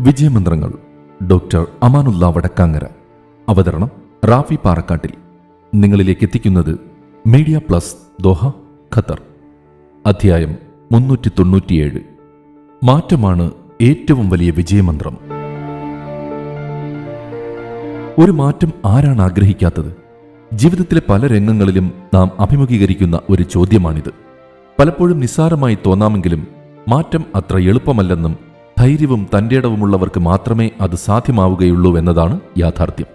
വിജയമന്ത്രങ്ങൾ doctor Amanullah Vadakkangara. അവതരണം റാഫി പാറക്കാട്ടിൽ. നിങ്ങളിലേക്ക് എത്തിക്കുന്നത് മീഡിയ പ്ലസ് ദോഹ ഖത്തർ. അധ്യായം മുന്നൂറ്റി തൊണ്ണൂറ്റിയേഴ് മാറ്റമാണ് ഏറ്റവും വലിയ വിജയമന്ത്രം. ഒരു മാറ്റം ആരാണ് ആഗ്രഹിക്കാത്തത്? ജീവിതത്തിലെ പല രംഗങ്ങളിലും നാം അഭിമുഖീകരിക്കുന്ന ഒരു ചോദ്യമാണിത്. പലപ്പോഴും നിസ്സാരമായി തോന്നാമെങ്കിലും മാറ്റം അത്ര എളുപ്പമല്ലെന്നും ധൈര്യവും തന്റെടവുമുള്ളവർക്ക് മാത്രമേ അത് സാധ്യമാവുകയുള്ളൂ എന്നതാണ് യാഥാർത്ഥ്യം.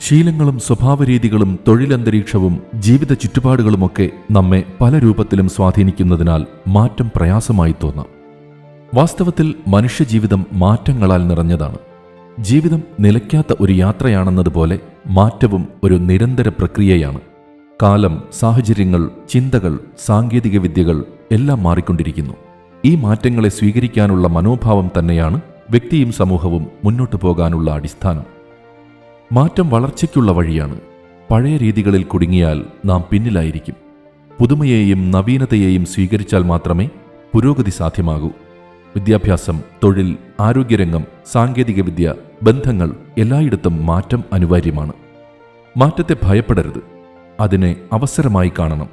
ശീലങ്ങളും സ്വഭാവരീതികളും തൊഴിലന്തരീക്ഷവും ജീവിത ചുറ്റുപാടുകളുമൊക്കെ നമ്മെ പല രൂപത്തിലും സ്വാധീനിക്കുന്നതിനാൽ മാറ്റം പ്രയാസമായി തോന്നാം. വാസ്തവത്തിൽ മനുഷ്യജീവിതം മാറ്റങ്ങളാൽ നിറഞ്ഞതാണ്. ജീവിതം നിലയ്ക്കാത്ത ഒരു യാത്രയാണെന്നതുപോലെ മാറ്റവും ഒരു നിരന്തര പ്രക്രിയയാണ്. കാലം സാഹചര്യങ്ങൾ ചിന്തകൾ സാങ്കേതികവിദ്യകൾ എല്ലാം മാറിക്കൊണ്ടിരിക്കുന്നു. ഈ മാറ്റങ്ങളെ സ്വീകരിക്കാനുള്ള മനോഭാവം തന്നെയാണ് വ്യക്തിയും സമൂഹവും മുന്നോട്ടു പോകാനുള്ള അടിസ്ഥാനം. മാറ്റം വളർച്ചയ്ക്കുള്ള വഴിയാണ്. പഴയ രീതികളിൽ കുടുങ്ങിയാൽ നാം പിന്നിലായിരിക്കും. പുതുമയെയും നവീനതയെയും സ്വീകരിച്ചാൽ മാത്രമേ പുരോഗതി സാധ്യമാകൂ. വിദ്യാഭ്യാസം തൊഴിൽ ആരോഗ്യരംഗം സാങ്കേതികവിദ്യ ബന്ധങ്ങൾ എല്ലായിടത്തും മാറ്റം അനിവാര്യമാണ്. മാറ്റത്തെ ഭയപ്പെടരുത്. അതിനെ അവസരമായി കാണണം.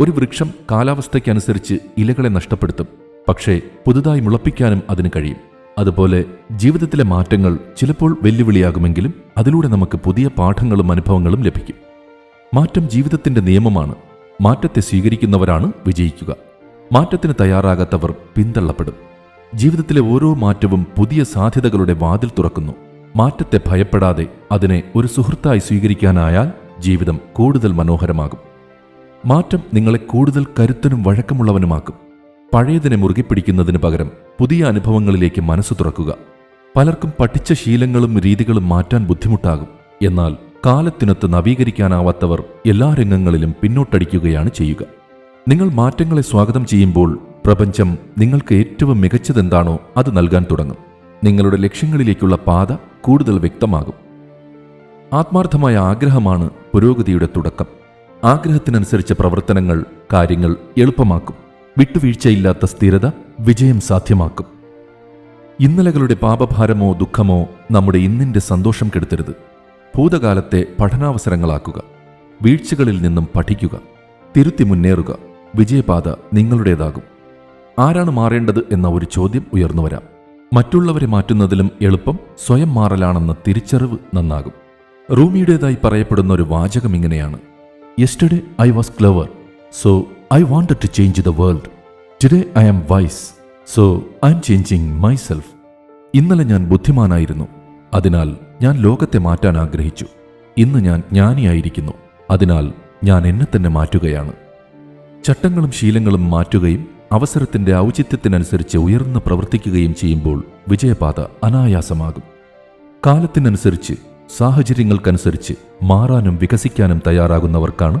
ഒരു വൃക്ഷം കാലാവസ്ഥയ്ക്കനുസരിച്ച് ഇലകളെ നഷ്ടപ്പെടുത്തും. പക്ഷേ പുതുതായി മുളപ്പിക്കാനും അതിന് കഴിയും. അതുപോലെ ജീവിതത്തിലെ മാറ്റങ്ങൾ ചിലപ്പോൾ വെല്ലുവിളിയാകുമെങ്കിലും അതിലൂടെ നമുക്ക് പുതിയ പാഠങ്ങളും അനുഭവങ്ങളും ലഭിക്കും. മാറ്റം ജീവിതത്തിന്റെ നിയമമാണ്. മാറ്റത്തെ സ്വീകരിക്കുന്നവരാണ് വിജയിക്കുക. മാറ്റത്തിന് തയ്യാറാകാത്തവർ പിന്തള്ളപ്പെടും. ജീവിതത്തിലെ ഓരോ മാറ്റവും പുതിയ സാധ്യതകളുടെ വാതിൽ തുറക്കുന്നു. മാറ്റത്തെ ഭയപ്പെടാതെ അതിനെ ഒരു സുഹൃത്തായി സ്വീകരിക്കാനായാൽ ജീവിതം കൂടുതൽ മനോഹരമാകും. മാറ്റം നിങ്ങളെ കൂടുതൽ കരുത്തനും വഴക്കമുള്ളവനുമാക്കും. പഴയതിനെ മുറുകെ പിടിക്കുന്നതിന് പകരം പുതിയ അനുഭവങ്ങളിലേക്ക് മനസ്സ് തുറക്കുക. പലർക്കും പഠിച്ച ശീലങ്ങളും രീതികളും മാറ്റാൻ ബുദ്ധിമുട്ടാകും. എന്നാൽ കാലത്തിനൊത്ത് നവീകരിക്കാനാവാത്തവർ എല്ലാ രംഗങ്ങളിലും പിന്നോട്ടടിക്കുകയാണ് ചെയ്യുക. നിങ്ങൾ മാറ്റങ്ങളെ സ്വാഗതം ചെയ്യുമ്പോൾ പ്രപഞ്ചം നിങ്ങൾക്ക് ഏറ്റവും മികച്ചതെന്താണോ അത് നൽകാൻ തുടങ്ങും. നിങ്ങളുടെ ലക്ഷ്യങ്ങളിലേക്കുള്ള പാത കൂടുതൽ വ്യക്തമാകും. ആത്മാർത്ഥമായ ആഗ്രഹമാണ് പുരോഗതിയുടെ തുടക്കം. ആഗ്രഹത്തിനനുസരിച്ച പ്രവർത്തനങ്ങൾ കാര്യങ്ങൾ എളുപ്പമാക്കും. വിട്ടുവീഴ്ചയില്ലാത്ത സ്ഥിരത വിജയം സാധ്യമാക്കും. ഇന്നലകളുടെ പാപഭാരമോ ദുഃഖമോ നമ്മുടെ ഇന്നിന്റെ സന്തോഷം കെടുത്തരുത്. ഭൂതകാലത്തെ പഠനാവസരങ്ങളാക്കുക. വീഴ്ചകളിൽ നിന്നും പഠിക്കുക. തിരുത്തി മുന്നേറുക. വിജയപാത നിങ്ങളുടേതാകും. ആരാണ് മാറേണ്ടത് എന്ന ഒരു ചോദ്യം ഉയർന്നു വരാം. മറ്റുള്ളവരെ മാറ്റുന്നതിലും എളുപ്പം സ്വയം മാറലാണെന്ന തിരിച്ചറിവ് നന്നാകും. റൂമിയുടേതായി പറയപ്പെടുന്ന ഒരു വാചകം ഇങ്ങനെയാണ്. Yesterday I was clever so I want to change the world today I am wise so I am changing myself ഇന്നലെ ഞാൻ ബുദ്ധിമാനായിരുന്നു. അതിനാൽ ഞാൻ ലോകത്തെ മാറ്റാൻ ആഗ്രഹിച്ചു. ഇന്ന് ഞാൻ ജ്ഞാനിയായിരിക്കുന്നു. അതിനാൽ ഞാൻ എന്നെ തന്നെ മാറ്റുകയാണ്. ചട്ടങ്ങളും ശീലങ്ങളും മാറ്റുകയും അവസരത്തിന്റെ ഔചിത്യത്തിനനുസരിച്ച് ഉയർന്ന് പ്രവർത്തിക്കുകയും ചെയ്യുമ്പോൾ വിജയപാത അനായാസമാകും. കാലത്തിനനുസരിച്ച് സാഹചര്യങ്ങൾക്കനുസരിച്ച് മാറാനും വികസിക്കാനും തയ്യാറാകുന്നവർക്കാണ്